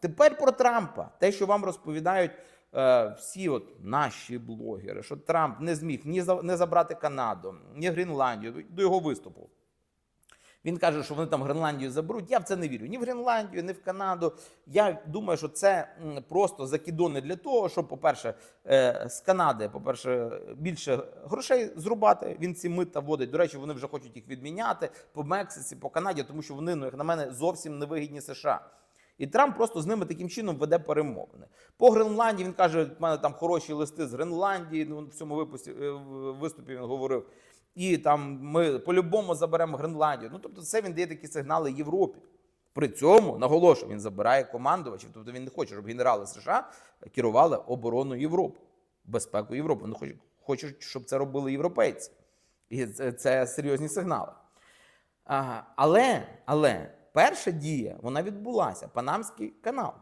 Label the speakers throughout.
Speaker 1: Тепер про Трампа, те, що вам розповідають е, всі от наші блогери, що Трамп не зміг ні за, не забрати Канаду, ні Гренландію до його виступу. Він каже, що вони там Гренландію заберуть. Я в це не вірю. Ні в Гренландію, ні в Канаду. Я думаю, що це просто закидони для того, щоб, по-перше, е, з Канади, по-перше, більше грошей зрубати. Він ці мита вводить. До речі, вони вже хочуть їх відміняти по Мексиці, по Канаді, тому що вони, ну як на мене, зовсім невигідні США. І Трамп просто з ними таким чином веде перемовини. По Гренландії він каже: в мене там хороші листи з Гренландії. Ну в цьому випусті е, виступі він говорив. І там ми по-любому заберемо Гренландію. Ну тобто, це він дає такі сигнали Європі. При цьому наголошую, він забирає командувачів. Тобто він не хоче, щоб генерали США керували обороною Європи, безпекою Європи. Хочуть, хочуть, щоб це робили європейці. І це, це серйозні сигнали. А, але, але перша дія вона відбулася. Панамський канал.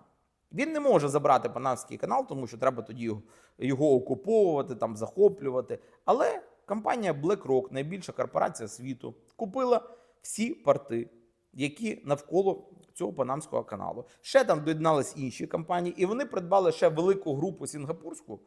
Speaker 1: Він не може забрати Панамський канал, тому що треба тоді його, окуповувати, там захоплювати. Але компанія BlackRock, найбільша корпорація світу, купила всі порти, які навколо цього Панамського каналу. Ще там доєднались інші компанії, і вони придбали ще велику групу сінгапурську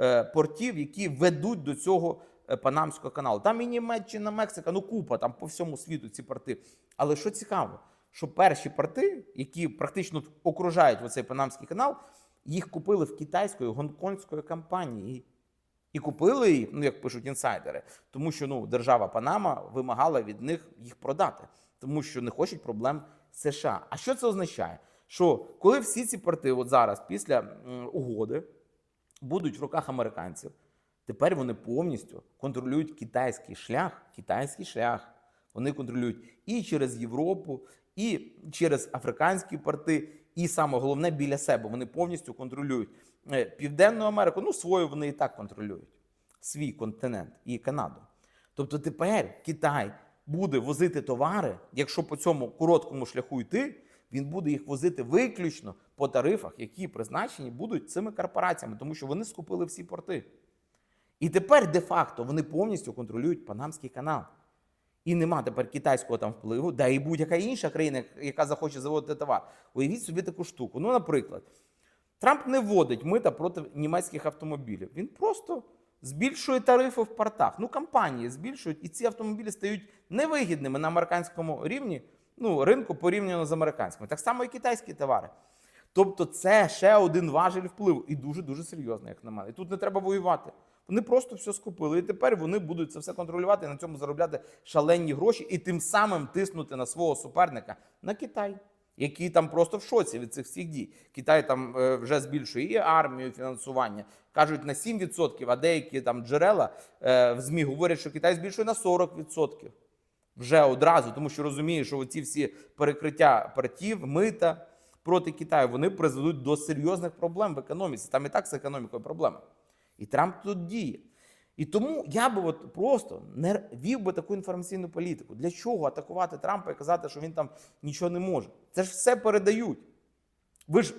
Speaker 1: е, портів, які ведуть до цього е, Панамського каналу. Там і Німеччина, Мексика, ну купа там по всьому світу ці порти. Але що цікаво, що перші порти, які практично окружають оцей Панамський канал, їх купили в китайської гонконгської компанії. І купили їх, ну як пишуть інсайдери, тому що ну держава Панама вимагала від них їх продати, тому що не хочуть проблем США. А що це означає? Що коли всі ці порти, от зараз, після угоди, будуть в руках американців, тепер вони повністю контролюють китайський шлях, китайський шлях. Вони контролюють і через Європу, і через африканські порти, і саме головне біля себе. Вони повністю контролюють е, Південну Америку. Ну, свою вони і так контролюють. Свій континент і Канаду. Тобто тепер Китай буде возити товари, якщо по цьому короткому шляху йти, він буде їх возити виключно по тарифах, які призначені будуть цими корпораціями, тому що вони скупили всі порти. І тепер де-факто вони повністю контролюють Панамський канал. І нема тепер китайського там впливу, да і будь-яка інша країна, яка захоче заводити товар. Уявіть собі таку штуку. Ну, наприклад, Трамп не вводить мита проти німецьких автомобілів. Він просто збільшує тарифи в портах. Ну, компанії збільшують, і ці автомобілі стають невигідними на американському рівні, ну, ринку порівняно з американськими. Так само і китайські товари. Тобто, це ще один важель впливу і дуже дуже серйозний, як на мене. І тут не треба воювати. Вони просто все скупили, і тепер вони будуть це все контролювати і на цьому заробляти шалені гроші, і тим самим тиснути на свого суперника на Китай, який там просто в шоці від цих всіх дій. Китай там е, вже збільшує і армію, і фінансування. кажуть на 7%, а деякі там джерела е, в ЗМІ говорять, що Китай збільшує на 40%. Вже одразу, тому що розуміє, що ці всі перекриття портів, мита проти Китаю, вони призведуть до серйозних проблем в економіці. Там і так з економікою проблеми. І Трамп тут діє. І тому я би от просто не вів би таку інформаційну політику. Для чого атакувати Трампа і казати, що він там нічого не може? Це ж все передають. Ви ж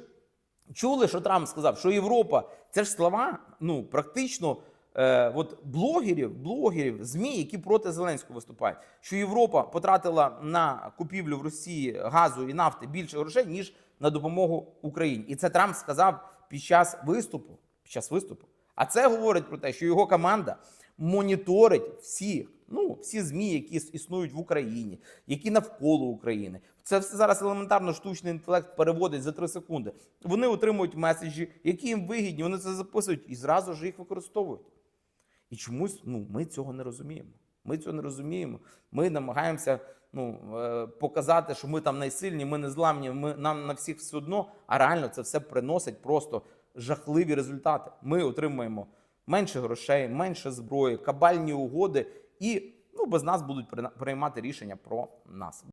Speaker 1: чули, що Трамп сказав, що Європа це ж слова, ну практично. Е, от блогерів, блогерів, ЗМІ, які проти Зеленського виступають, що Європа потратила на купівлю в Росії газу і нафти більше грошей, ніж на допомогу Україні. І це Трамп сказав під час виступу. Під час виступу. А це говорить про те, що його команда моніторить всі, ну, всі ЗМІ, які існують в Україні, які навколо України. Це все зараз елементарно штучний інтелект переводить за 3 секунди. Вони отримують меседжі, які їм вигідні, вони це записують і зразу ж їх використовують. І чомусь ну, ми цього не розуміємо. Ми цього не розуміємо. Ми намагаємося ну, е, показати, що ми там найсильні, ми не зламні, ми, нам на всіх все одно, а реально це все приносить просто жахливі результати. Ми отримуємо менше грошей, менше зброї, кабальні угоди, і ну, без нас будуть приймати рішення про нас.